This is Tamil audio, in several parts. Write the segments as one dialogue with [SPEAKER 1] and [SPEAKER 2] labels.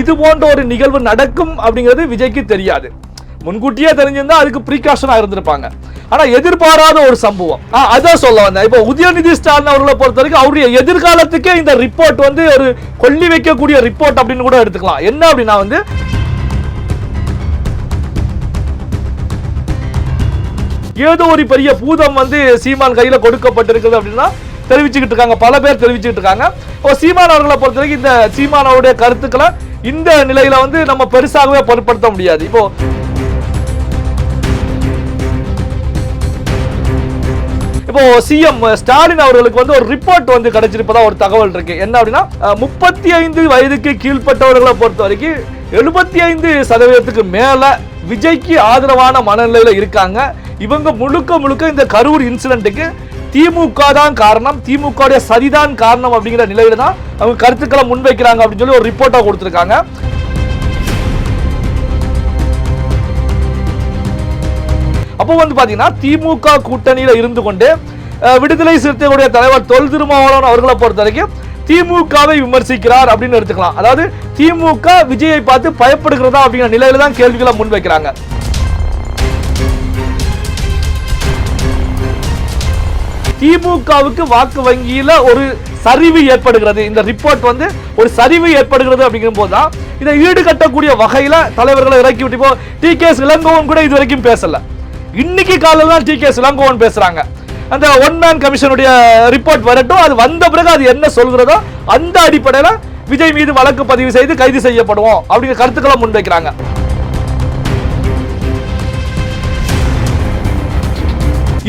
[SPEAKER 1] இது போன்ற ஒரு நிகழ்வு நடக்கும் அப்படிங்கிறது விஜய்க்கு தெரியாது. முன்கூட்டியே தெரிஞ்சிருந்தா அதுக்கு ப்ரீகாஷனாக இருந்திருப்பாங்க. ஆனால் எதிர்பாராத ஒரு சம்பவம். ஆ, அதான் சொல்ல வந்தேன். இப்போ உதயநிதி ஸ்டாலின் அவர்களை பொறுத்த வரைக்கும் அவருடைய எதிர்காலத்துக்கே இந்த ரிப்போர்ட் வந்து ஒரு கொல்லி வைக்கக்கூடிய ரிப்போர்ட் அப்படின்னு கூட எடுத்துக்கலாம். என்ன அப்படின்னா வந்து ஏதோ ஒரு பெரிய பூதம் வந்து சீமான் கையில் கொடுக்கப்பட்டிருக்குது அப்படின்னா தெரிவிச்சுக்கிட்டு இருக்காங்க. பல பேர் தெரிவிச்சுக்கிட்டு இருக்காங்க. இப்போ சீமான் அவர்களை பொறுத்த வரைக்கும் இந்த சீமான் அவருடைய கருத்துக்களை இந்த நிலையில வந்து நம்ம பெருசாகவே பொருட்படுத்த முடியாது. இப்போ இப்போ சிஎம் ஸ்டாலின் அவர்களுக்கு வந்து ஒரு ரிப்போர்ட் வந்து கிடைச்சிருப்பதா ஒரு தகவல் இருக்கு. என்ன அப்படின்னா முப்பத்தி ஐந்து வயதுக்கு கீழ்ப்பட்டவர்களை பொறுத்த வரைக்கும் எழுபத்தி ஐந்து சதவீதத்துக்கு மேல விஜய்க்கு ஆதரவான மனநிலையில இருக்காங்க. இவங்க முழுக்க முழுக்க இந்த கரூர் இன்சிடென்ட்டுக்கு திமுக தான் காரணம். திமுக சரிதான் காரணம் அப்படிங்கிற நிலையில தான் அவங்க கருத்துக்களை முன்வைக்கிறாங்க அப்படின்னு சொல்லி ஒரு ரிப்போர்ட்டா கொடுத்துருக்காங்க. அப்போ வந்து பாத்தீங்கன்னா திமுக கூட்டணியில இருந்து கொண்டு அஹ், விடுதலை சிறுத்தைகளுடைய தலைவர் தொல் திருமாவளவன் அவர்களை பொறுத்த வரைக்கும் திமுகவை விமர்சிக்கிறார் அப்படின்னு எடுத்துக்கலாம். அதாவது திமுக விஜயை பார்த்து பயப்படுகிறதா அப்படிங்கிற நிலையில தான் கேள்விகளை முன்வைக்கிறாங்க. திமுகவுக்கு வாக்கு வங்கியில ஒரு சரிவு ஏற்படுகிறது. இந்த ரிப்போர்ட் வந்து ஒரு சரிவு ஏற்படுகிறது அப்படிங்கும் போது தான் இதை ஈடுகட்டக்கூடிய வகையில தலைவர்களை இறக்கி விட்டு இப்போ டி கே இளங்கோவன் கூட இது வரைக்கும் பேசல. இன்னைக்கு காலையில் தான் டி கே இளங்கோவன் பேசுறாங்க. அந்த ஒன் மேன் கமிஷனுடைய ரிப்போர்ட் வரட்டும். அது வந்த பிறகு அது என்ன சொல்கிறதோ அந்த அடிப்படையில் விஜய் மீது வழக்கு பதிவு செய்து கைது செய்யப்படுவோம் அப்படிங்கிற கருத்துக்களை முன்வைக்கிறாங்க.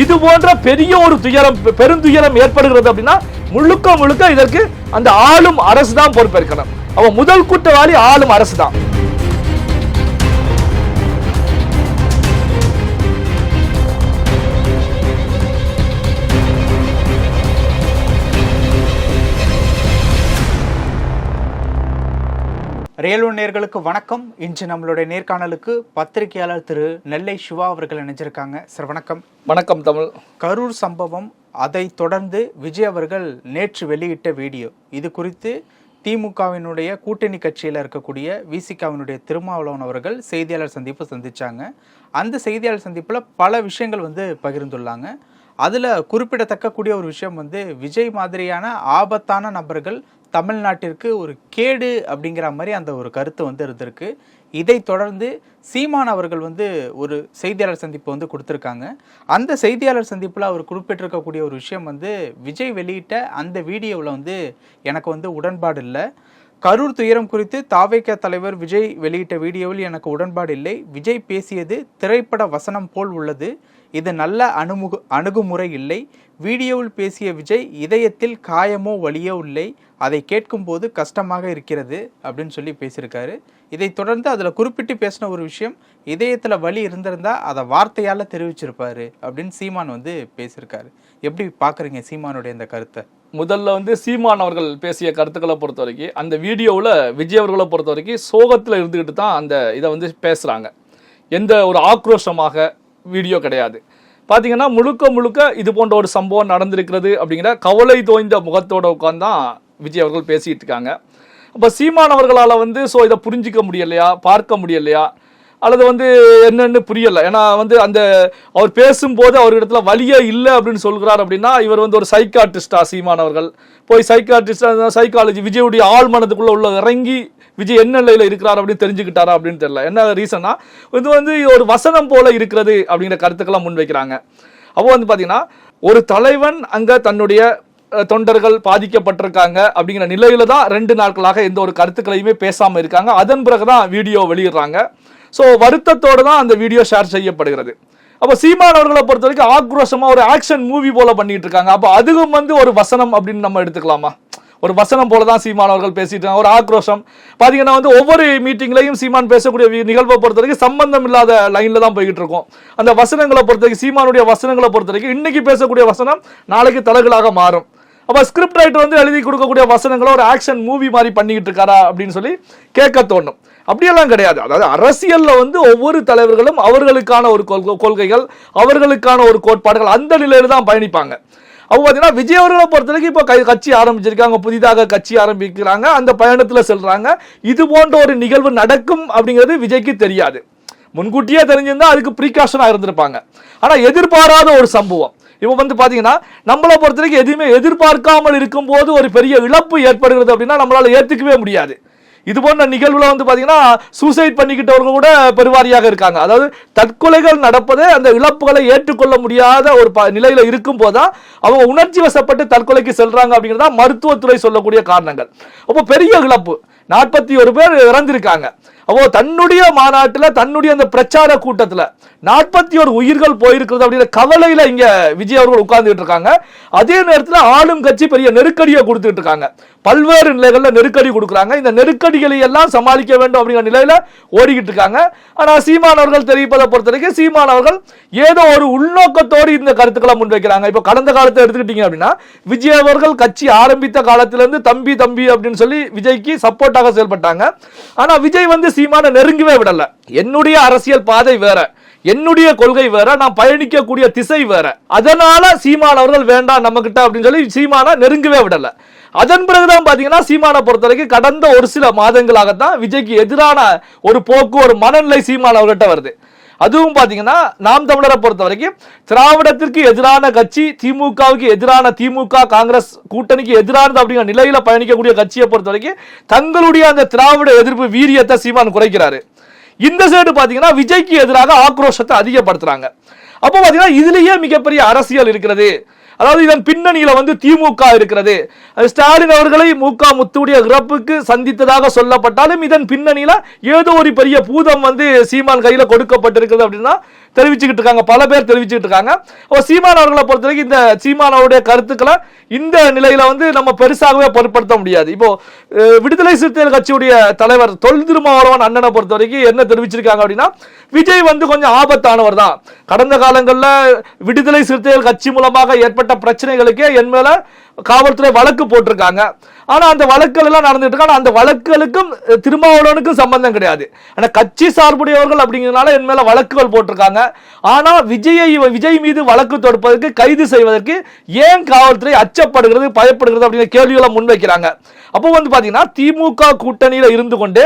[SPEAKER 1] இது போன்ற பெரிய ஒரு துயரம் பெருந்துயரம் ஏற்படுகிறது அப்படின்னா முழுக்க முழுக்க இதற்கு அந்த ஆளும் அரசு தான் பொறுப்பேற்கணும். அவன் முதல் குற்றவாளி ஆளும் அரசு தான்
[SPEAKER 2] ரியல் ஒன் நேர்களுக்கு வணக்கம். இன்று நம்மளுடைய நேர்காணலுக்கு பத்திரிகையாளர் திரு நெல்லை சிவா அவர்கள் இணைஞ்சிருக்காங்க. சார் வணக்கம்.
[SPEAKER 1] வணக்கம் தமிழ்.
[SPEAKER 2] கரூர் சம்பவம் அதை தொடர்ந்து விஜய் அவர்கள் நேற்று வெளியிட்ட வீடியோ. இது குறித்து திமுகவினுடைய கூட்டணி கட்சியில் இருக்கக்கூடிய விசிகாவினுடைய திருமாவளவன் அவர்கள் செய்தியாளர் சந்திப்பு சந்திச்சாங்க. அந்த செய்தியாளர் சந்திப்பில் பல விஷயங்கள் வந்து பகிர்ந்துள்ளாங்க. அதில் குறிப்பிடத்தக்க கூடிய ஒரு விஷயம் வந்து விஜய் மாதிரியான ஆபத்தான நபர்கள் தமிழ்நாட்டிற்கு ஒரு கேடு அப்படிங்கிற மாதிரி அந்த ஒரு கருத்து வந்து இருந்திருக்கு. இதை தொடர்ந்து சீமான் அவர்கள் வந்து ஒரு செய்தியாளர் சந்திப்பு வந்து கொடுத்துருக்காங்க. அந்த செய்தியாளர் சந்திப்பில் அவர் குறிப்பிட்டிருக்கக்கூடிய ஒரு விஷயம் வந்து விஜய் வெளியிட்ட அந்த வீடியோவில் வந்து எனக்கு வந்து உடன்பாடு இல்லை. கரூர் துயரம் குறித்து தாவேக தலைவர் விஜய் வெளியிட்ட வீடியோவில் எனக்கு உடன்பாடு இல்லை. விஜய் பேசியது திரைப்பட வசனம் போல் உள்ளது. இது நல்ல அணுமுக அணுகுமுறை இல்லை. வீடியோவில் பேசிய விஜய் இதயத்தில் காயமோ வலியோ இல்லை. அதை கேட்கும்போது கஷ்டமாக இருக்கிறது அப்படின்னு சொல்லி பேசியிருக்காரு. இதைத் தொடர்ந்து அதில் குறிப்பிட்டு பேசின ஒரு விஷயம் இதயத்தில் வலி இருந்திருந்தா அதை வார்த்தையால் தெரிவிச்சிருப்பாரு அப்படின்னு சீமான் வந்து பேசியிருக்காரு. எப்படி பார்க்குறீங்க சீமானுடைய இந்த கருத்தை?
[SPEAKER 1] முதல்ல வந்து சீமான் அவர்கள் பேசிய கருத்துக்களை பொறுத்த வரைக்கும் அந்த வீடியோவில் விஜய் அவர்களை பொறுத்த வரைக்கும் சோகத்தில் இருந்துக்கிட்டு தான் அந்த இதை வந்து பேசுகிறாங்க எந்த ஒரு ஆக்ரோஷமாக வீடியோ கிடையாது. பார்த்தீங்கன்னா முழுக்க முழுக்க இது போன்ற ஒரு சம்பவம் நடந்திருக்கிறது அப்படிங்கிற கவலை தோய்ந்த முகத்தோட உட்காந்து தான் விஜய் அவர்கள் பேசிகிட்டு இருக்காங்க. அப்போ சீமானவர்களால் வந்து ஸோ இதை புரிஞ்சிக்க முடியலையா? பார்க்க முடியலையா? அல்லது வந்து என்னன்னு புரியலை. ஏன்னா வந்து அந்த அவர் பேசும்போது அவர் இடத்துல வழியே இல்லை அப்படின்னு சொல்கிறார் அப்படின்னா இவர் வந்து ஒரு சைக்காட்டிஸ்டா சீமானவர்கள் போய் சைக்காட்டிஸ்டா சைக்காலஜி விஜயுடைய ஆள் மனதுக்குள்ளே உள்ள இறங்கி விஜய் என்ன நிலையில் இருக்கிறார் அப்படின்னு தெரிஞ்சுக்கிட்டாரா அப்படின்னு தெரியல. என்ன ரீசன்னா இது வந்து ஒரு வசனம் போல இருக்கிறது அப்படிங்கிற கருத்துக்கெல்லாம் முன்வைக்கிறாங்க. அப்போ வந்து பார்த்தீங்கன்னா ஒரு தலைவன் அங்கே தன்னுடைய தொண்டர்கள் பாதிக்கப்பட்டிருக்காங்க அப்படிங்கிற நிலையில தான் ரெண்டு நாட்களாக எந்த ஒரு கருத்துக்களையுமே பேசாமல் இருக்காங்க. அதன் பிறகு தான் வீடியோ வெளியிடுறாங்க. ஸோ வருத்தத்தோடு தான் அந்த வீடியோ ஷேர் செய்யப்படுகிறது. அப்போ சீமான் அவர்களை பொறுத்த வரைக்கும் ஆக்ரோஷமாக ஒரு ஆக்ஷன் மூவி போல பண்ணிட்டு இருக்காங்க. அப்போ அதுவும் வந்து ஒரு வசனம் அப்படின்னு நம்ம எடுத்துக்கலாமா? ஒரு வசனம் போல தான் சீமான் அவர்கள் பேசிட்டு இருக்காங்க. ஒரு ஆக்ரோஷம். பார்த்தீங்கன்னா வந்து ஒவ்வொரு மீட்டிங்லையும் சீமான் பேசக்கூடிய நிகழ்வை பொறுத்த வரைக்கும் சம்பந்தம் இல்லாத லைனில் தான் போய்கிட்டு இருக்கும். அந்த வசனங்களை பொறுத்த வரைக்கும் சீமானுடைய வசனங்களை பொறுத்த வரைக்கும் இன்னைக்கு பேசக்கூடிய வசனம் நாளைக்கு தலைகளாக மாறும். அப்போ ஸ்கிரிப்ட் ரைட்டர் வந்து எழுதி கொடுக்கக்கூடிய வசனங்களை ஒரு ஆக்ஷன் மூவி மாதிரி பண்ணிக்கிட்டு இருக்காரா அப்படின்னு சொல்லி கேட்க தோணும். அப்படியெல்லாம் கிடையாது. அதாவது அரசியலில் வந்து ஒவ்வொரு தலைவர்களும் அவர்களுக்கான ஒரு கொள்கை- கொள்கைகள் அவர்களுக்கான ஒரு கோட்பாடுகள் அந்த நிலையில் தான் பயணிப்பாங்க. அவங்க பார்த்தீங்கன்னா விஜய் அவர்களை பொறுத்த வரைக்கும் இப்போ கை- கட்சி ஆரம்பிச்சிருக்காங்க புதிதாக கட்சி ஆரம்பிக்கிறாங்க அந்த பயணத்தில் செல்கிறாங்க இது போன்ற ஒரு நிகழ்வு நடக்கும் அப்படிங்கிறது விஜய்க்கு தெரியாது. முன்கூட்டியே தெரிஞ்சிருந்தால் அதுக்கு ப்ரீகாஷனாக இருந்திருப்பாங்க. ஆனால் எதிர்பாராத ஒரு சம்பவம். இப்போ வந்து பார்த்தீங்கன்னா நம்மளை பொறுத்த வரைக்கும் எதுவுமே எதிர்பார்க்காமல் இருக்கும்போது ஒரு பெரிய இழப்பு ஏற்படுகிறது அப்படின்னா நம்மளால் ஏற்றுக்கவே முடியாது. இது போன்ற நிகழ்வில் வந்து பார்த்தீங்கன்னா சூசைட் பண்ணிக்கிட்டவர்கள் கூட பெருவாரியாக இருக்காங்க. அதாவது தற்கொலைகள் நடப்பதே அந்த இழப்புகளை ஏற்றுக்கொள்ள முடியாத ஒரு ப நிலையில் இருக்கும் போதுதான் அவங்க உணர்ச்சி வசப்பட்டு தற்கொலைக்கு செல்றாங்க அப்படிங்கிறதா மருத்துவத்துறை சொல்லக்கூடிய காரணங்கள். அப்போ பெரிய இழப்பு. நாற்பத்தி ஒரு பேர் இறந்திருக்காங்க. அப்போ தன்னுடைய மாநாட்டில் தன்னுடைய அந்த பிரச்சார கூட்டத்தில் நாற்பத்தி ஒரு உயிர்கள் போயிருக்கிறது அப்படிங்கிற கவலையில் இங்கே விஜய் அவர்கள் உட்கார்ந்துட்டு இருக்காங்க. அதே நேரத்தில் ஆளும் கட்சி பெரிய நெருக்கடியை கொடுத்துட்டு இருக்காங்க. பல்வேறு நிலைகளில் நெருக்கடி கொடுக்குறாங்க. இந்த நெருக்கடிகளை எல்லாம் சமாளிக்க வேண்டும் அப்படிங்கிற நிலையில் ஓடிக்கிட்டு இருக்காங்க. ஆனால் சீமான் அவர்கள் தெரிவிப்பதை பொறுத்த வரைக்கும் சீமான் அவர்கள் ஏதோ ஒரு உள்நோக்கத்தோடு இந்த கருத்துக்களை முன்வைக்கிறாங்க. இப்போ கடந்த காலத்தை எடுத்துக்கிட்டீங்க அப்படின்னா விஜய் அவர்கள் கட்சி ஆரம்பித்த காலத்திலிருந்து தம்பி தம்பி அப்படின்னு சொல்லி விஜய்க்கு சப்போர்ட்டாக செயல்பட்டாங்க. ஆனால் விஜய் வந்து சீமானை நெருங்கவே விடல. என்னுடைய அரசியல் பாதை வேற. என்னுடைய கொள்கை வேற. நான் பயணிக்கக்கூடிய திசை வேற. அதனால சீமான் அவர்கள் வேண்டாம் நம்ம கிட்ட அப்படின்னு சொல்லி சீமானை நெருங்கவே விடல. அதன் பிறகுதான் பாத்தீங்கன்னா சீமானை பொறுத்த வரைக்கும் கடந்த ஒரு சில மாதங்களாகத்தான் விஜய்க்கு எதிரான ஒரு போக்கு ஒரு மனநிலை சீமான் அவர்கிட்ட வருது. அதுவும் பார்த்தீங்கன்னா நாம் தமிழரை பொறுத்த வரைக்கும் திராவிடத்திற்கு எதிரான கட்சி திமுகவுக்கு எதிரான திமுக காங்கிரஸ் கூட்டணிக்கு எதிரானது அப்படிங்கிற நிலையில் பயணிக்கக்கூடிய கட்சியை பொறுத்த வரைக்கும் தங்களுடைய அந்த திராவிட எதிர்ப்பு வீரியத்தை சீமான் குறைக்கிறாரு. இந்த சைடு பார்த்தீங்கன்னா விஜய்க்கு எதிராக ஆக்ரோஷத்தை அதிகப்படுத்துறாங்க. அப்போ பாத்தீங்கன்னா இதுலயே மிகப்பெரிய அரசியல் இருக்கிறது. அதாவது இதன் பின்னணியில வந்து திமுக இருக்கிறது. ஸ்டாலின் அவர்களை மு க முத்துடைய இறப்புக்கு சந்தித்ததாக சொல்லப்பட்டாலும் இதன் பின்னணியில ஏதோ ஒரு பெரிய பூதம் வந்து சீமான் கையில கொடுக்கப்பட்டிருக்கிறது அப்படின்னா தெரிவிச்சுக்கிட்டு இருக்காங்க. பல பேர் தெரிவிச்சுக்கிட்டு இருக்காங்க. ஓ சீமான் அவர்களை பொறுத்த வரைக்கும் இந்த சீமான் கருத்துக்களை இந்த நிலையில வந்து நம்ம பெருசாகவே பொருட்படுத்த முடியாது. இப்போ விடுதலை சிறுத்தைகள் கட்சியுடைய தலைவர் தொல் திருமாவளவன் அண்ணனை பொறுத்த வரைக்கும் என்ன தெரிவிச்சிருக்காங்க அப்படின்னா விஜய் வந்து கொஞ்சம் ஆபத்தானவர் தான். கடந்த காலங்களில் விடுதலை சிறுத்தைகள் கட்சி மூலமாக ஏற்பட்ட பிரச்சனைகளுக்கே என் மேல காவல்துறை வழக்கு போட்டிருக்காங்க. ஆனால் அந்த வழக்குகள் எல்லாம் நடந்துட்டு இருக்கு ஆனால் அந்த வழக்குகளுக்கும் திருமாவளவனுக்கும் சம்பந்தம் கிடையாது. ஆனால் கட்சி சார்புடையவர்கள் அப்படிங்கிறதுனால என் மேலே வழக்குகள் போட்டிருக்காங்க. ஆனால் விஜயை விஜய் மீது வழக்கு தொடுப்பதற்கு கைது செய்வதற்கு ஏன் காவல்துறை அச்சப்படுகிறது பயப்படுகிறது அப்படிங்கிற கேள்விகளை முன்வைக்கிறாங்க. அப்போ வந்து பார்த்தீங்கன்னா திமுக கூட்டணியில் இருந்து கொண்டு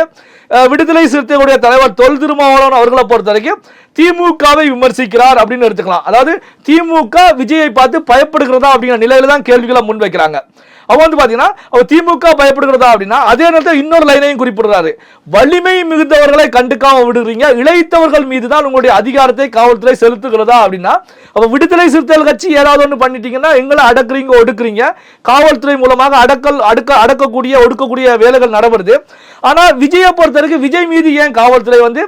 [SPEAKER 1] விடுதலை சிறுத்தைகளுடைய தலைவர் தொல் திருமாவளவன் அவர்களை பொறுத்த வரைக்கும் திமுகவை விமர்சிக்கிறார் அப்படின்னு எடுத்துக்கலாம். அதாவது திமுக விஜயை பார்த்து பயப்படுகிறதா அப்படிங்கிற நிலையில தான் கேள்விகளை முன்வைக்கிறாங்க அவ வந்து பாத்தீங்கன்னா அவர் திமுக பயப்படுகிறதா அப்படின்னா அதே நேரத்தில் இன்னொரு லைனையும் குறிப்பிடுறாரு. வலிமை மிகுந்தவர்களை கண்டுக்காம விடுறீங்க இழைத்தவர்கள் மீது தான் உங்களுடைய அதிகாரத்தை காவல்துறை செலுத்துகிறதா அப்படின்னா அப்ப விடுதலை சிறுத்தைகள் கட்சி ஏதாவது ஒன்று பண்ணிட்டீங்கன்னா எங்களை அடக்குறீங்க ஒடுக்குறீங்க. காவல்துறை மூலமாக அடக்கல் அடுக்க அடக்கக்கூடிய ஒடுக்கக்கூடிய வேலைகள் நடவுறது ஆனா விஜயை பொறுத்த வரைக்கும் விஜய் மீது ஏன் காவல்துறை வந்து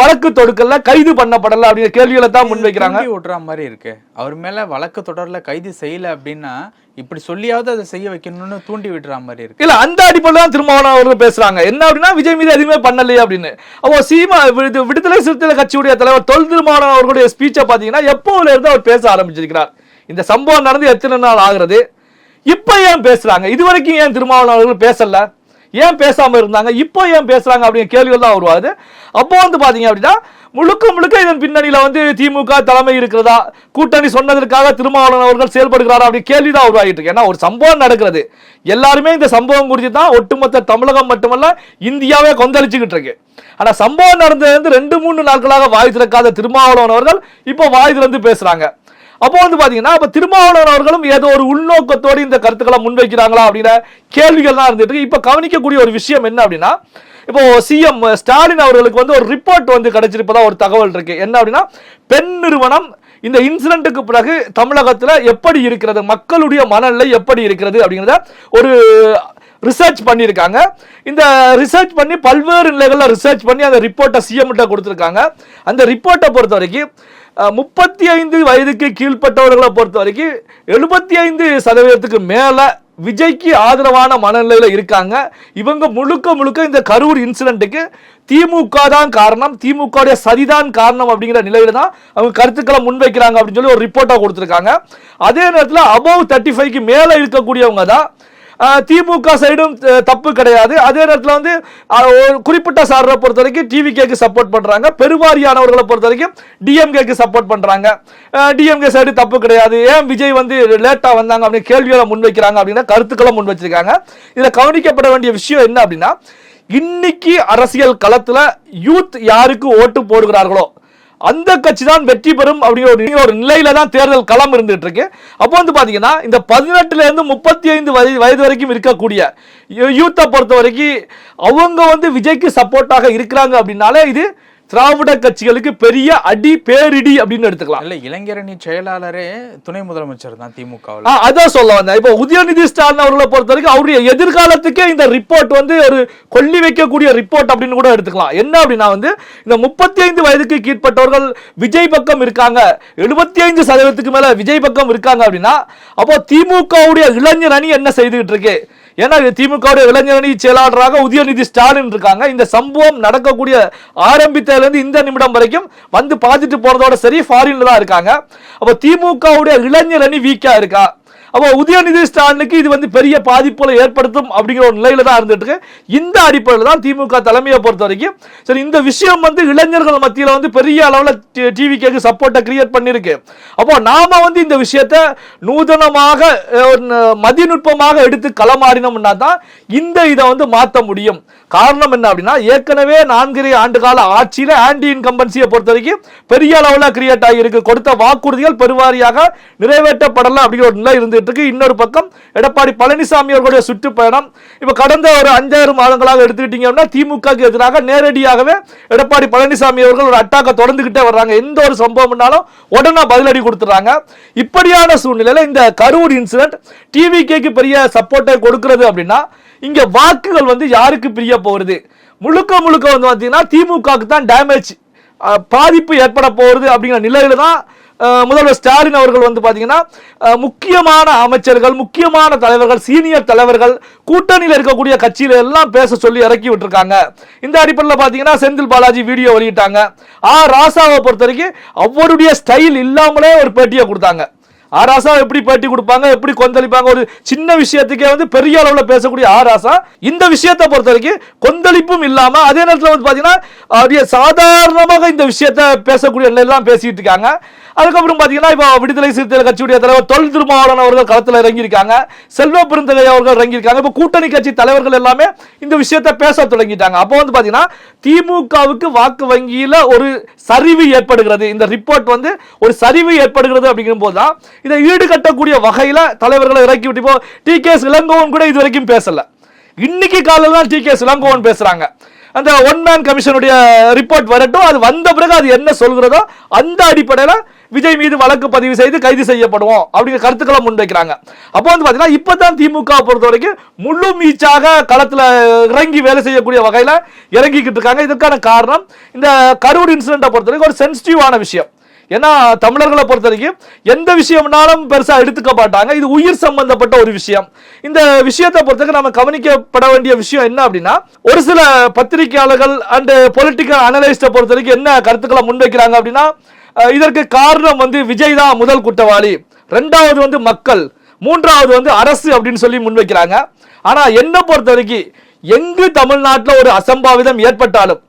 [SPEAKER 1] வழக்கு தொடுக்கல கைது பண்ணப்படல அப்படிங்கிற கேள்விகளை தான் முன்வைக்கிறாங்க.
[SPEAKER 2] தூண்டி மாதிரி இருக்கு. அவர் மேல வழக்கு தொடரில் கைது செய்யல அப்படின்னா இப்படி சொல்லியாவது அதை செய்ய வைக்கணும்னு தூண்டி விடுற மாதிரி இருக்கு.
[SPEAKER 1] இல்ல அந்த அடிப்படையில் தான் திருமாவளவன் அவர்கள் பேசுறாங்க. என்ன அப்படின்னா விஜய் மீது எதுவுமே பண்ணலையே அப்படின்னு. அப்போ சீமா விடுதலை சிறுத்தைகள் கட்சியுடைய தலைவர் தொல் திருமாவளவன் அவர்களுடைய ஸ்பீச்சை பாத்தீங்கன்னா எப்போல இருந்து அவர் பேச ஆரம்பிச்சிருக்கிறார். இந்த சம்பவம் நடந்து எத்தனை நாள் ஆகிறது? இப்ப ஏன் பேசுறாங்க? இது வரைக்கும் ஏன் திருமாவளவன் அவர்கள் பேசல? ஏன் பேசாமல் இருந்தாங்க? இப்போ ஏன் பேசுகிறாங்க அப்படிங்கிற கேள்விகள் தான் உருவாகுது. அப்போ வந்து பார்த்தீங்க அப்படின்னா முழுக்க முழுக்க இதன் பின்னணியில் வந்து திமுக தலைமை இருக்கிறதா? கூட்டணி சொன்னதற்காக திருமாவளவன் அவர்கள் செயல்படுகிறாரா அப்படி கேள்வி தான் உருவாகிட்டு இருக்கு. ஏன்னா ஒரு சம்பவம் நடக்கிறது. எல்லாருமே இந்த சம்பவம் குறித்து தான் ஒட்டுமொத்த தமிழகம் மட்டுமல்ல இந்தியாவே கொந்தளிச்சுக்கிட்டு இருக்கு. ஆனால் சம்பவம் நடந்தது வந்து ரெண்டு மூணு நாட்களாக வாய் திறக்காத திருமாவளவன் அவர்கள் இப்போ வாய் திறந்து பேசுகிறாங்க அப்போ வந்து பாத்தீங்கன்னா அப்ப திருமாவளவன் அவர்களும் ஏதோ ஒரு உள்நோக்கத்தோடு இந்த கருத்துக்களை முன்வைக்கிறாங்களா அப்படிங்கிற கேள்விகள் தான் இருந்துட்டு இருக்கு. இப்ப கவனிக்கக்கூடிய ஒரு விஷயம் என்ன அப்படின்னா இப்போ சிஎம் ஸ்டாலின் அவர்களுக்கு வந்து ஒரு ரிப்போர்ட் வந்து கிடைச்சிருப்பதா ஒரு தகவல் இருக்கு. என்ன அப்படின்னா பெண் நிறுவனம் இந்த இன்சிடென்ட்டுக்கு பிறகு தமிழகத்தில் எப்படி இருக்கிறது மக்களுடைய மனநிலை எப்படி இருக்கிறது அப்படிங்கிறத ஒரு ரிசர்ச் பண்ணியிருக்காங்க. இந்த ரிசர்ச் பண்ணி பல்வேறு நிலைகளில் ரிசர்ச் பண்ணி அந்த ரிப்போர்ட்டை சிஎம்கிட்ட கொடுத்துருக்காங்க. அந்த ரிப்போர்ட்டை பொறுத்த வரைக்கும் முப்பத்தி ஐந்து வயதுக்கு கீழ்ப்பட்டவர்களை பொறுத்த வரைக்கும் எழுபத்தி ஐந்து சதவீதத்துக்கு மேலே விஜய்க்கு ஆதரவான மனநிலையில் இருக்காங்க. இவங்க முழுக்க முழுக்க இந்த கரூர் இன்சிடென்ட்டுக்கு திமுக தான் காரணம். திமுக சரிதான் காரணம் அப்படிங்கிற நிலையில தான் அவங்க கருத்துக்களை முன்வைக்கிறாங்க அப்படின்னு சொல்லி ஒரு ரிப்போர்ட்டை கொடுத்துருக்காங்க. அதே நேரத்தில் அபவ் தேர்ட்டி ஃபைவ்க்கு மேலே இருக்கக்கூடியவங்க தான் திமுக சைடும் தப்பு கிடையாது. அதே நேரத்தில் வந்து ஒரு குறிப்பிட்ட சாரரை பொறுத்த வரைக்கும் டிவிகேக்கு சப்போர்ட் பண்ணுறாங்க பெருவாரியானவர்களை பொறுத்த வரைக்கும் டிஎம்கேக்கு சப்போர்ட் பண்ணுறாங்க டிஎம்கே சைடு தப்பு கிடையாது. ஏன் விஜய் வந்து லேட்டாக வந்தாங்க அப்படின்னு கேள்விகளை முன்வைக்கிறாங்க அப்படின்னா கருத்துக்களை முன் வச்சிருக்காங்க இதில் கவனிக்கப்பட வேண்டிய விஷயம் என்ன அப்படின்னா இன்னைக்கு அரசியல் களத்தில் யூத் யாருக்கு ஓட்டு போடுகிறார்களோ அந்த கட்சி தான் வெற்றி பெறும் அப்படிங்கிற ஒரு நிலையில தான் தேர்தல் களம் இருந்துட்டு இருக்கு அப்போ வந்து பாத்தீங்கன்னா இந்த பதினெட்டுல இருந்து முப்பத்தி ஐந்து வயது வயது வரைக்கும் இருக்கக்கூடிய யூத்தை பொறுத்த வரைக்கும் அவங்க வந்து விஜய்க்கு சப்போர்ட்டாக இருக்கிறாங்க அப்படின்னாலே இது திராவிட கட்சிகளுக்கு பெரிய அடி பேரிடி அப்படின்னு எடுத்துக்கலாம்.
[SPEAKER 2] இல்ல இளைஞரணி செயலாளரே துணை முதலமைச்சர் தான் திமுகவில்.
[SPEAKER 1] ஆ, அதான் சொல்ல வந்தேன். இப்போ உதயநிதி ஸ்டாலின் அவர்களை பொறுத்த வரைக்கும் அவருடைய எதிர்காலத்துக்கே இந்த ரிப்போர்ட் வந்து ஒரு கொல்லி வைக்கக்கூடிய ரிப்போர்ட் அப்படின்னு கூட எடுத்துக்கலாம். என்ன அப்படின்னா வந்து இந்த முப்பத்தி ஐந்து வயதுக்கு கீழ்ப்பட்டவர்கள் விஜய் பக்கம் இருக்காங்க. எழுபத்தி ஐந்து சதவீதத்துக்கு மேல விஜய் பக்கம் இருக்காங்க அப்படின்னா அப்போ திமுகவுடைய இளைஞர் அணி என்ன செய்துகிட்டு இருக்கு? ஏன்னா திமுகவுடைய இளைஞர் அணி செயலாளராக உதயநிதி ஸ்டாலின் இருக்காங்க. இந்த சம்பவம் நடக்கக்கூடிய ஆரம்பித்ததுலேருந்து இந்த நிமிடம் வரைக்கும் வந்து பார்த்துட்டு போறதோட சரி ஃபாரின்ல தான் இருக்காங்க. அப்போ திமுகவுடைய இளைஞர் அணி வீக்கா இருக்கா? அப்போ உதயநிதி ஸ்டாலினுக்கு இது வந்து பெரிய பாதிப்புகளை ஏற்படுத்தும் அப்படிங்கிற ஒரு நிலையில தான் இருந்துட்டு இருக்கு இந்த அடிப்படையில் தான் திமுக தலைமையை பொறுத்த வரைக்கும் சரி இந்த விஷயம் வந்து இளைஞர்கள் மத்தியில் வந்து பெரிய அளவில் டிவி கேக்கு சப்போர்ட்டை கிரியேட் பண்ணியிருக்கு. அப்போ நாம வந்து இந்த விஷயத்த நூதனமாக மதிநுட்பமாக எடுத்து களமாறினோம்னா தான் இந்த இதை வந்து மாற்ற முடியும். காரணம் என்ன அப்படின்னா ஏற்கனவே நான்கரை ஆண்டு கால ஆட்சியில் ஆன்டி இன்கம்பன்சியை பொறுத்த வரைக்கும் பெரிய அளவில் கிரியேட் ஆகியிருக்கு. கொடுத்த வாக்குறுதிகள் பெருவாரியாக நிறைவேற்றப்படலாம் அப்படிங்கிற ஒரு நிலை இருந்து இருந்துட்டு இருக்கு இன்னொரு பக்கம் எடப்பாடி பழனிசாமி அவர்களுடைய சுற்றுப்பயணம். இப்போ கடந்த ஒரு அஞ்சாயிரம் மாதங்களாக எடுத்துக்கிட்டீங்க அப்படின்னா திமுகக்கு எதிராக நேரடியாகவே எடப்பாடி பழனிசாமி அவர்கள் ஒரு அட்டாக்கை தொடர்ந்துகிட்டே வர்றாங்க. எந்த ஒரு சம்பவம்னாலும் உடனே பதிலடி கொடுத்துறாங்க இப்படியான சூழ்நிலையில் இந்த கரூர் இன்சிடென்ட் டிவிகேக்கு பெரிய சப்போர்ட்டை கொடுக்கிறது அப்படின்னா இங்கே வாக்குகள் வந்து யாருக்கு பிரிய போகிறது முழுக்க முழுக்க வந்து பார்த்தீங்கன்னா திமுகவுக்கு தான் டேமேஜ் பாதிப்பு ஏற்பட போகிறது அப்படிங்கிற நிலையில தான் முதல்வர் ஸ்டாலின் அவர்கள் வந்து பார்த்தீங்கன்னா முக்கியமான அமைச்சர்கள் முக்கியமான தலைவர்கள் சீனியர் தலைவர்கள் கூட்டணியில் இருக்கக்கூடிய கட்சியில எல்லாம் பேச சொல்லி இறக்கி விட்டுருக்காங்க. இந்த அடிப்படையில் பார்த்தீங்கன்னா செந்தில் பாலாஜி வீடியோ வெளியிட்டாங்க. ஆ ராசாவை பொறுத்த வரைக்கும் அவருடைய ஸ்டைல் இல்லாமலே ஒரு பேட்டியை கொடுத்தாங்க. ஆராசா எப்படி பேட்டி கொடுப்பாங்க எப்படி கொந்தளிப்பாங்க? ஒரு சின்ன விஷயத்துக்கே வந்து பெரிய அளவில் பேசக்கூடிய ஆராசா இந்த விஷயத்தை பொறுத்த வரைக்கும் கொந்தளிப்பும் இல்லாமல் அதே நேரத்தில் வந்து பாத்தீங்கன்னா அப்படியே சாதாரணமாக இந்த விஷயத்தை பேசக்கூடிய எல்லாம் பேசிட்டு இருக்காங்க. அதுக்கப்புறம் பார்த்தீங்கன்னா இப்போ விடுதலை சிறுத்தைகள் கட்சியுடைய தலைவர் தொல் திருமாவளவன் அவர்கள் களத்தில் இறங்கியிருக்காங்க. செல்வ பெருந்தகை அவர்கள் இறங்கியிருக்காங்க. இப்போ கூட்டணி கட்சி தலைவர்கள் எல்லாமே இந்த விஷயத்தை பேச தொடங்கிட்டாங்க. அப்போ வந்து பார்த்தீங்கன்னா திமுகவுக்கு வாக்கு வங்கியில் ஒரு சரிவு ஏற்படுகிறது. இந்த ரிப்போர்ட் வந்து ஒரு சரிவு ஏற்படுகிறது அப்படிங்கிற போது தான் இதை ஈடுகட்டக்கூடிய வகையில் தலைவர்களை இறக்கி விட்டு இப்போ டி கே இளங்கோவன் கூட இது வரைக்கும் பேசலை. இன்னைக்கு காலையில் தான் டி கே இளங்கோவன் பேசுகிறாங்க அந்த ஒன் மேன் கமிஷனுடைய ரிப்போர்ட் வரட்டும். அது வந்த பிறகு அது என்ன சொல்கிறதோ அந்த அடிப்படையில் விஜய் மீது வழக்கு பதிவு செய்து கைது செய்யப்படுவோம் அப்படிங்கிற கருத்துக்களை முன்வைக்கிறாங்க. அப்போ வந்து பார்த்தீங்கன்னா இப்போ தான் திமுக பொறுத்த வரைக்கும் முழு மீச்சாக களத்தில் இறங்கி வேலை செய்யக்கூடிய வகையில் இறங்கிக்கிட்டு இருக்காங்க. இதற்கான காரணம் இந்த கரூர் இன்சிடென்ட்டை பொறுத்த வரைக்கும் ஒரு சென்சிட்டிவான விஷயம். ஏன்னா தமிழர்களை பொறுத்த வரைக்கும் எந்த விஷயம்னாலும் பெருசாக எடுத்துக்க மாட்டாங்க. இது உயிர் சம்பந்தப்பட்ட ஒரு விஷயம். இந்த விஷயத்தை பொறுத்தவரைக்கும் நம்ம கவனிக்கப்பட வேண்டிய விஷயம் என்ன அப்படின்னா ஒரு சில பத்திரிகையாளர்கள் அண்டு பொலிட்டிக்கல் அனலைஸ்டை பொறுத்த வரைக்கும் என்ன கருத்துக்களை முன்வைக்கிறாங்க அப்படின்னா இதற்கு காரணம் வந்து விஜய் தான் முதல் குற்றவாளி. ரெண்டாவது வந்து மக்கள். மூன்றாவது வந்து அரசு அப்படின்னு சொல்லி முன்வைக்கிறாங்க. ஆனால் என்ன பொறுத்த வரைக்கும் எங்கு தமிழ்நாட்டில் ஒரு அசம்பாவிதம் ஏற்பட்டாலும்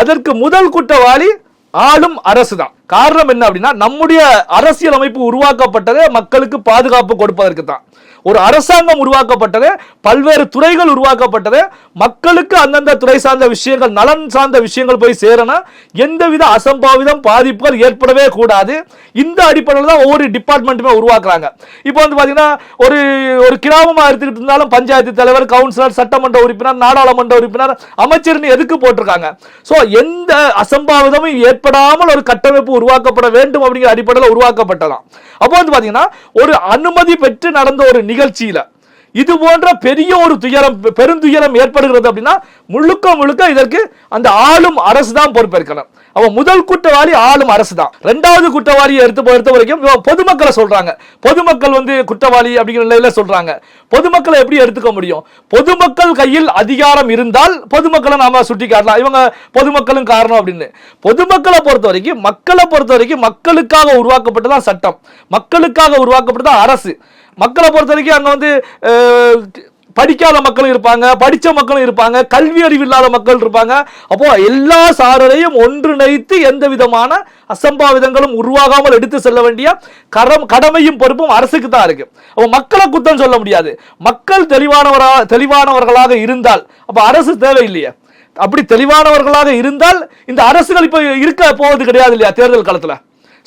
[SPEAKER 1] அதற்கு முதல் குற்றவாளி ஆளும் அரசு தான் காரணம் என்ன அப்படின்னா நம்முடைய அரசியல் அமைப்பு உருவாக்கப்பட்டது மக்களுக்கு பாதுகாப்பு கொடுப்பதற்கு தான் ஒரு அரசாங்கம் உருவாக்கப்பட்டது பல்வேறு துறைகள் உருவாக்கப்பட்டது. மக்களுக்கு அந்தந்த துறை சார்ந்த விஷயங்கள் நலன் சார்ந்த விஷயங்கள் போய் சேரணும் எந்தவித அசம்பாவிதம் பாதிப்புகள் ஏற்படவே கூடாது. இந்த அடிப்படையில் தான் ஒவ்வொரு டிபார்ட்மெண்ட்டுமே உருவாக்குறாங்க. இப்போ வந்து பார்த்தீங்கன்னா ஒரு ஒரு கிராமமாக எடுத்துக்கிட்டு இருந்தாலும் பஞ்சாயத்து தலைவர் கவுன்சிலர் சட்டமன்ற உறுப்பினர் நாடாளுமன்ற உறுப்பினர் அமைச்சர்னு எதுக்கு போட்டிருக்காங்க? ஸோ எந்த அசம்பாவிதமும் ஏற்படாமல் ஒரு கட்டமைப்பு உருவாக்கப்பட வேண்டும் அப்படிங்கிற அடிப்படையில் உருவாக்கப்பட்டதான் அப்போ வந்து பார்த்தீங்கன்னா ஒரு அனுமதி பெற்று நடந்த ஒரு நிகழ்ச்சியில். இது போன்ற பெரிய ஒரு துயரம் பெருந்துயரம் ஏற்படுகிறது அப்படின்னா முழுக்க முழுக்க இதற்கு அந்த ஆளும் அரசு தான் பொறுப்பேற்கணும். அவன் முதல் குற்றவாளி ஆளும் அரசு தான் ரெண்டாவது குற்றவாளியை எடுத்து பொறுத்த வரைக்கும் பொதுமக்களை சொல்றாங்க. பொதுமக்கள் வந்து குற்றவாளி அப்படிங்கிற நிலையில சொல்றாங்க. பொதுமக்களை எப்படி எடுத்துக்க முடியும்? பொதுமக்கள் கையில் அதிகாரம் இருந்தால் பொதுமக்களை நாம சுட்டி காட்டலாம் இவங்க பொதுமக்களும் காரணம் அப்படின்னு. பொதுமக்களை பொறுத்த வரைக்கும் மக்களை பொறுத்த வரைக்கும் மக்களுக்காக உருவாக்கப்பட்டதான் சட்டம். மக்களுக்காக உருவாக்கப்பட்டதான் அரசு. மக்களை பொறுத்த வரைக்கும் அங்க வந்து படிக்காத மக்களும் இருப்பாங்க படித்த மக்களும் இருப்பாங்க கல்வி அறிவு இல்லாத மக்கள் இருப்பாங்க. அப்போ எல்லா சாரரையும் ஒன்றிணைத்து எந்த விதமான அசம்பாவிதங்களும் உருவாகாமல் எடுத்து செல்ல வேண்டிய கரம் கடமையும் பொறுப்பும் அரசுக்கு தான் இருக்கு. அப்போ மக்களை குத்தம் சொல்ல முடியாது. மக்கள் தெளிவானவரா தெளிவானவர்களாக இருந்தால் அப்போ அரசு தேவையில்லையே. அப்படி தெளிவானவர்களாக இருந்தால் இந்த அரசுகள் இப்போ இருக்க போவது கிடையாது இல்லையா தேர்தல் காலத்தில்?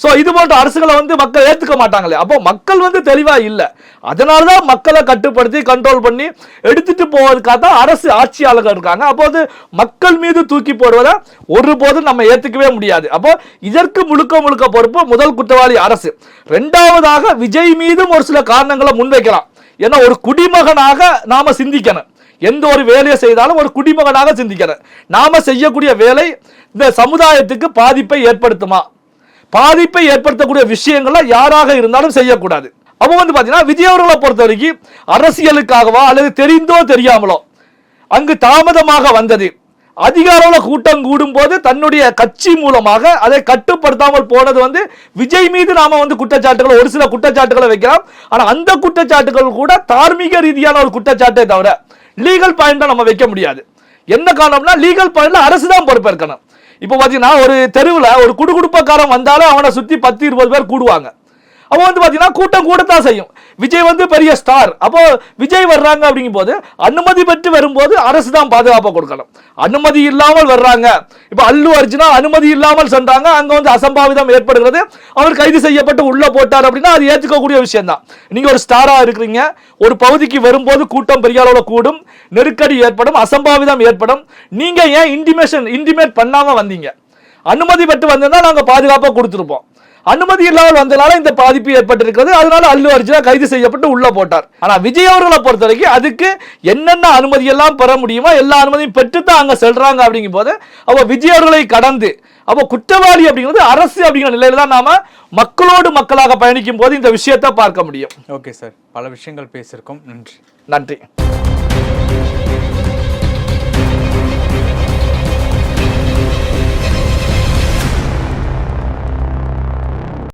[SPEAKER 1] ஸோ இது போன்ற அரசுகளை வந்து மக்கள் ஏற்றுக்க மாட்டாங்களே. அப்போ மக்கள் வந்து தெளிவாக இல்லை. அதனால தான் மக்களை கட்டுப்படுத்தி கண்ட்ரோல் பண்ணி எடுத்துட்டு போவதுக்காக தான் அரசு ஆட்சியாளர்கள் இருக்காங்க. அப்போது மக்கள் மீது தூக்கி போடுவதை ஒருபோதும் நம்ம ஏற்றுக்கவே முடியாது. அப்போ இதற்கு முழுக்க முழுக்க பொறுப்பு முதல் குற்றவாளி அரசு. ரெண்டாவதாக விஜய் மீதும் ஒரு சில காரணங்களை முன்வைக்கலாம். ஏன்னா ஒரு குடிமகனாக நாம சிந்திக்கணும். எந்த ஒரு வேலையை செய்தாலும் ஒரு குடிமகனாக சிந்திக்கணும். நாம செய்யக்கூடிய வேலை இந்த சமுதாயத்துக்கு பாதிப்பை ஏற்படுத்துமா? பாதிப்பை ஏற்படுத்தக்கூடிய விஷயங்களை யாராக இருந்தாலும் செய்யக்கூடாது. அப்போ வந்து பார்த்தீங்கன்னா விஜய் அவர்களை பொறுத்த வரைக்கும் அரசியலுக்காகவா அல்லது தெரிந்தோ தெரியாமலோ அங்கு தாமதமாக வந்தது. அதிக கூட்டம் கூடும் போது தன்னுடைய கட்சி மூலமாக அதை கட்டுப்படுத்தாமல் போனது வந்து விஜய் மீது நாம வந்து குற்றச்சாட்டுகளை ஒரு சில குற்றச்சாட்டுகளை வைக்கலாம். ஆனா அந்த குற்றச்சாட்டுகள் கூட தார்மீக ரீதியான ஒரு குற்றச்சாட்டை தவிர லீகல் பாயிண்ட் நம்ம வைக்க முடியாது. என்ன காரணம்னா லீகல் பாயிண்ட்ல அரசு தான் பொறுப்பேற்கணும். இப்போ பார்த்தீங்கன்னா ஒரு தெருவில் ஒரு குடுகுடுப்பக்காரன் வந்தாலும் அவனை சுற்றி பத்து இருபது பேர் கூடுவாங்க. அவன் வந்து பார்த்தீங்கன்னா கூட்டம் கூடத்தான் செய்யும். விஜய் வந்து பெரிய ஸ்டார் அப்போ விஜய் வர்றாங்க அப்படிங்கும் போது அனுமதி பெற்று வரும்போது அரசு தான் பாதுகாப்பாக கொடுக்கணும். அனுமதி இல்லாமல் வர்றாங்க. இப்போ அல்லு அர்ஜுனா அனுமதி இல்லாமல் சென்றாங்க. அங்கே வந்து அசம்பாவிதம் ஏற்படுகிறது. அவர் கைது செய்யப்பட்டு உள்ள போட்டார் அப்படின்னா அது ஏற்றுக்கக்கூடிய விஷயம் தான் நீங்கள் ஒரு ஸ்டாராக இருக்கிறீங்க. ஒரு பகுதிக்கு வரும்போது கூட்டம் பெரிய அளவில் கூடும். நெருக்கடி ஏற்படும். அசம்பாவிதம் ஏற்படும். நீங்கள் ஏன் இன்டிமேஷன் இன்டிமேட் பண்ணாமல் வந்தீங்க? அனுமதி பெற்று வந்திருந்தால் நாங்கள் பாதுகாப்பாக கொடுத்துருப்போம். அனுமதி இல்லாமல் வந்தனால இந்த பாதிப்பு ஏற்பட்டிருக்கிறது. அதனால அல்லு அர்ஜுனா கைது செய்யப்பட்டு உள்ள போட்டார். ஆனா விஜய் அவர்களை பொறுத்த வரைக்கும் அதுக்கு என்னென்ன அனுமதி எல்லாம் பெற முடியுமோ எல்லா அனுமதியும் பெற்றுத்தான் அங்க செல்றாங்க அப்படிங்கும் போது அப்ப விஜய் அவர்களை கடந்து அப்போ குற்றவாளி அப்படிங்கிறது அரசு அப்படிங்கிற நிலையில தான் நாம மக்களோடு மக்களாக பயணிக்கும் போது இந்த விஷயத்தை பார்க்க முடியும்.
[SPEAKER 2] Okay sir. பல விஷயங்கள் பேசியிருக்கோம். நன்றி.
[SPEAKER 1] நன்றி.